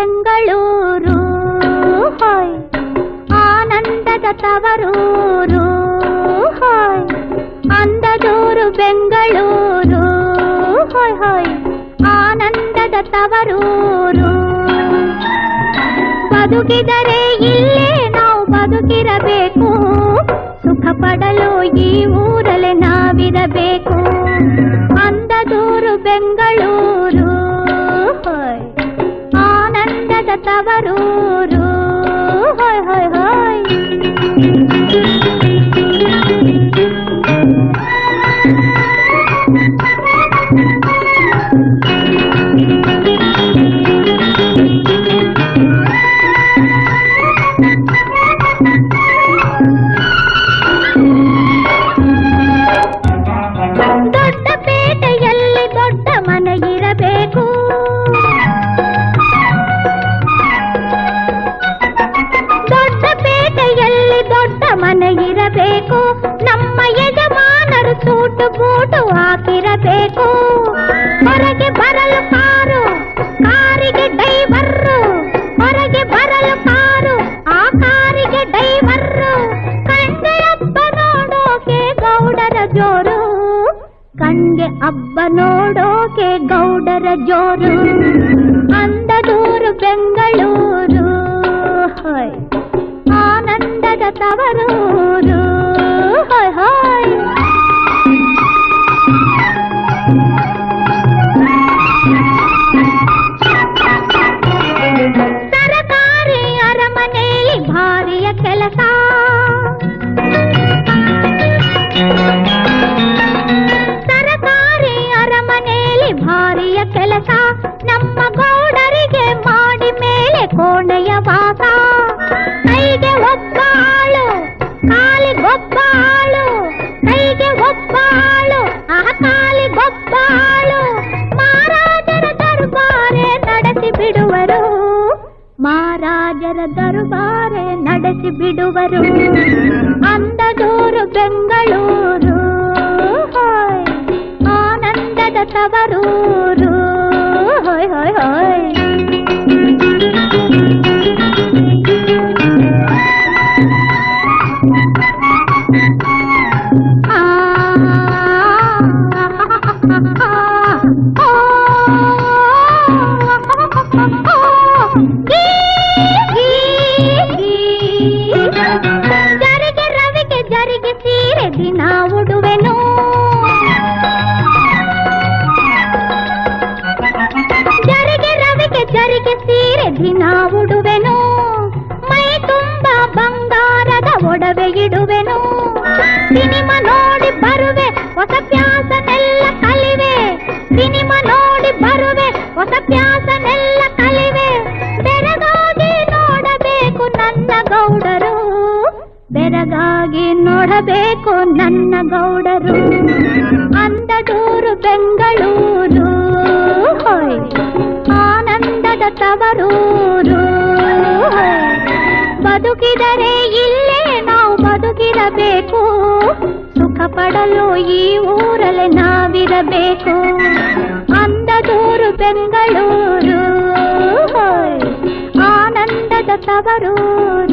ಬೆಂಗಳೂರು. ಹೋಯ್. ಆನಂದದ ತವರೂರು. ಹೋಯ್. ಅಂದದೂರು ಬೆಂಗಳೂರು. ಹೋಯ್ ಹೋಯ್. ಆನಂದದ ತವರೂರು. ಬದುಕಿದರೆ ಇಲ್ಲೇ ನಾವು ಬದುಕಿರಬೇಕು. ಸುಖ ಪಡಲು ಈ ಊರಲ್ಲೇ ನಾವಿರಬೇಕು. ಇರಬೇಕು ನಮ್ಮ ಯಜಮಾನರು ಸೂಟು ಬೂಟು ಹಾಕಿರಬೇಕು ಹೊರಗೆ ಬರಲು ಕಾರು ಕಾರಿಗೆ ಡೈವರ್ರು ಹೊರಗೆ ಬರಲು ಕಾರು ಆ ಕಾರಿಗೆ ಡೈವರ್ರು ಕಂಡೆ ಹಬ್ಬ ನೋಡೋಕೆ ಗೌಡರ ಜೋರು ಕಣ್ಗೆ ಹಬ್ಬ ನೋಡೋಕೆ ಗೌಡರ ಜೋರು ಅಂದದೂರು ಬೆಂಗಳೂರು ಹೊಯ್ ಆನಂದದ ತವರೂರು ಭಾರಿಯ ಕೆಲಸ ಸರಕಾರಿ ಅರಮನೆಯಲ್ಲಿ ಭಾರಿಯ ಕೆಲಸ ನಮ್ಮ ಗೌಡರಿಗೆ ಮಾಡಿ ಮೇಲೆ ಕೋಣೆಯ ವಾಸ ಕೈಗೆ ಒಬ್ಬ ಆಳು ಕಾಲಿಗೊಬ್ಬ ಆಳು ಕೈಗೆ ಒಬ್ಬ ಆಳು ಆ ಕಾಲಿಗೊಬ್ಬ ಆಳು ಮಹಾರಾಜರ ದರ್ಬಾರೆ ನಡೆಸಿ ಬಿಡುವರು ಮಹಾರಾಜರ ದರ್ಬಾರೆ ನಡೆಸಿ ಬಿಡುವರು ಅಂದದೂರು ಬೆಂಗಳೂರು ಹೋಯ್ ಆನಂದದ ತವರೂರು ಹೋಯ್ ಹೋಯ್ ಹೋಯ್ ಜರಿಗೆ ಸೀರೆ ದಿನ ಉಡುವೆನು ಮೈ ತುಂಬ ಬಂಗಾರದ ಒಡವೆ ಇಡುವೆನು. ಸಿನಿಮಾ ನೋಡಿ ಬರುವೆ, ಹೊಸ ಪ್ಯಾಸನೆಲ್ಲ ಕಲಿವೆ. ಸಿನಿಮಾ ನೋಡಿ ಬರುವೆ, ಹೊಸ ಪ್ಯಾಸನೆಲ್ಲ ಕಲಿವೆ. ಬೆರಗಾಗಿ ನೋಡಬೇಕು ನನ್ನ ಗೌಡರು. ಬೆರಗಾಗಿ ನೋಡಬೇಕು ನನ್ನ ಗೌಡರು. ಅಂದದೂರು ಬೆಂಗಳೂರು. ಆನಂದದ ತವರೂರು ಬದುಕಿದರೆ ಇಲ್ಲೇ ನಾವು ಬದುಕಿರಬೇಕು. ಸುಖ ಪಡಲು ಈ ಊರಲ್ಲೇ ನಾವಿರಬೇಕು. ಅಂದದೂರು ಬೆಂಗಳೂರು. ಆನಂದದ ತವರೂರು.